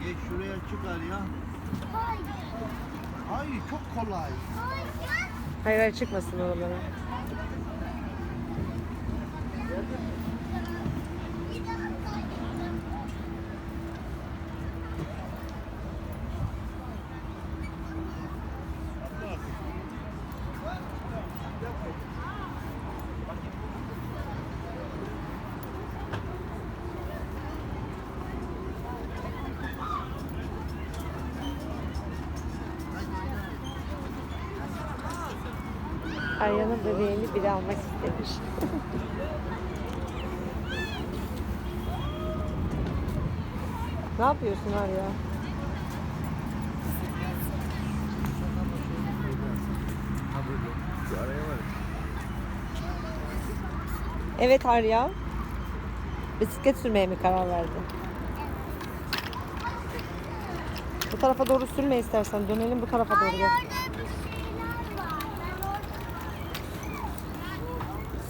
Şuraya çıkar ya. Hayır. Hayır çok kolay. Hayır. Hayır hayır çıkmasın oralara. Arya'nın bebeğini biri almak istemiş. ne yapıyorsun Arya? Evet Arya. Bisiklet sürmeye mi karar verdin? Bu tarafa doğru sürme istersen. Dönelim bu tarafa doğru. Gel. orada bir şeyler var. Ben orada...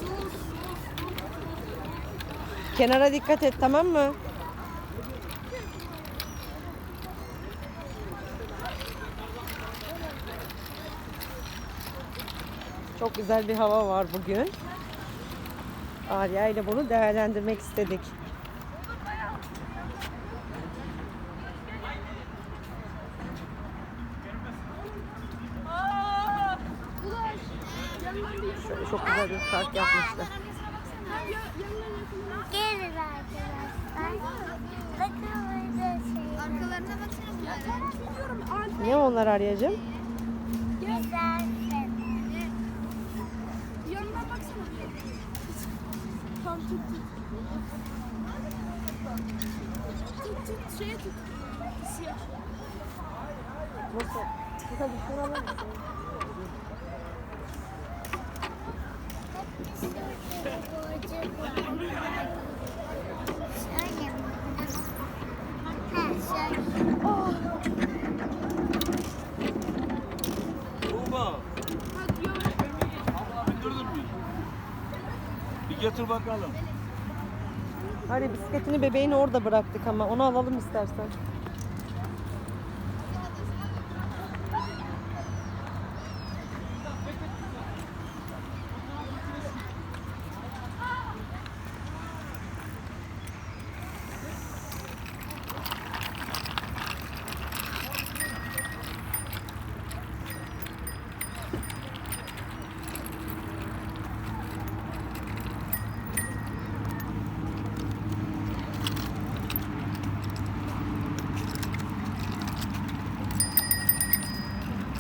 Sus. Kenara dikkat et tamam mı? Çok güzel bir hava var bugün. Arya ile bunu değerlendirmek istedik. Şöyle çok güzel bir park yapmışlar. Gelin arkadaşlar. Bakın burada şey. Arkalarına bunlara. Ne onlar Arya'cığım? Güzel. Yanına baksana. Tam tut tut. Tut tut şeye tut. Siyah. Nasıl? Hadi şunu alır mısın? Şöyle mi? Ha şöyle. Abla bindirdin mi? Bir getir bakalım. Hadi bisikletini bebeğini orada bıraktık ama onu alalım istersen.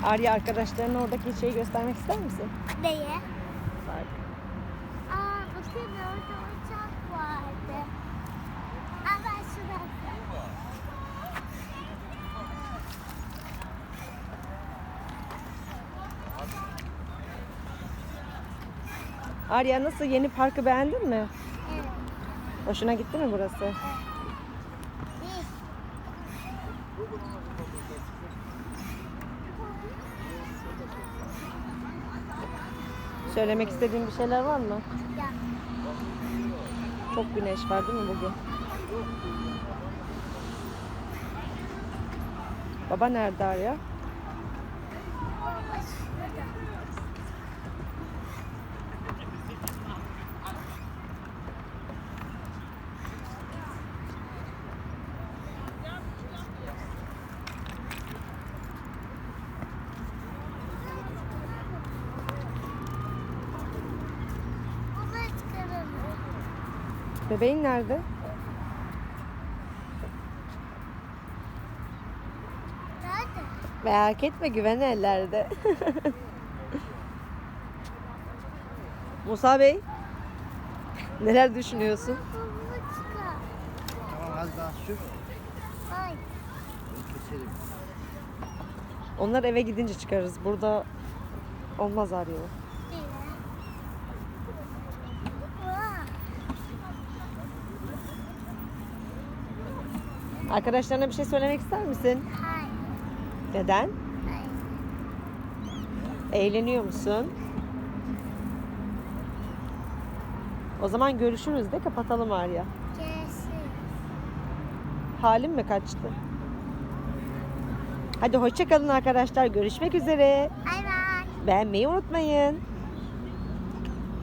Arya arkadaşlarına oradaki şeyi göstermek ister misin? Neye? Bak. Aa bakın orada uçak vardı. Ben şurası. Arya nasıl yeni parkı beğendin mi? Evet. Hoşuna gitti mi burası? İyi. Söylemek istediğin bir şeyler var mı? Ya. Çok güneş var değil mi bugün? Baba nerede Arya? Baba şurada. Baba çıkaralım. Bebeğin nerede? Nerede? Merak etme güven ellerde. Musa Bey, neler düşünüyorsun? Tamam az daha sür. Hayır. Keselim. Onlar eve gidince çıkarız. Burada olmaz Arya. Değil. Vaa. Arkadaşlarına bir şey söylemek ister misin? Hayır. Neden? Hayır. Eğleniyor musun? O zaman görüşürüz de kapatalım Arya. Görüşürüz. Halim mi kaçtı? Hadi hoşçakalın arkadaşlar. Görüşmek üzere. Bay bay. Beğenmeyi unutmayın.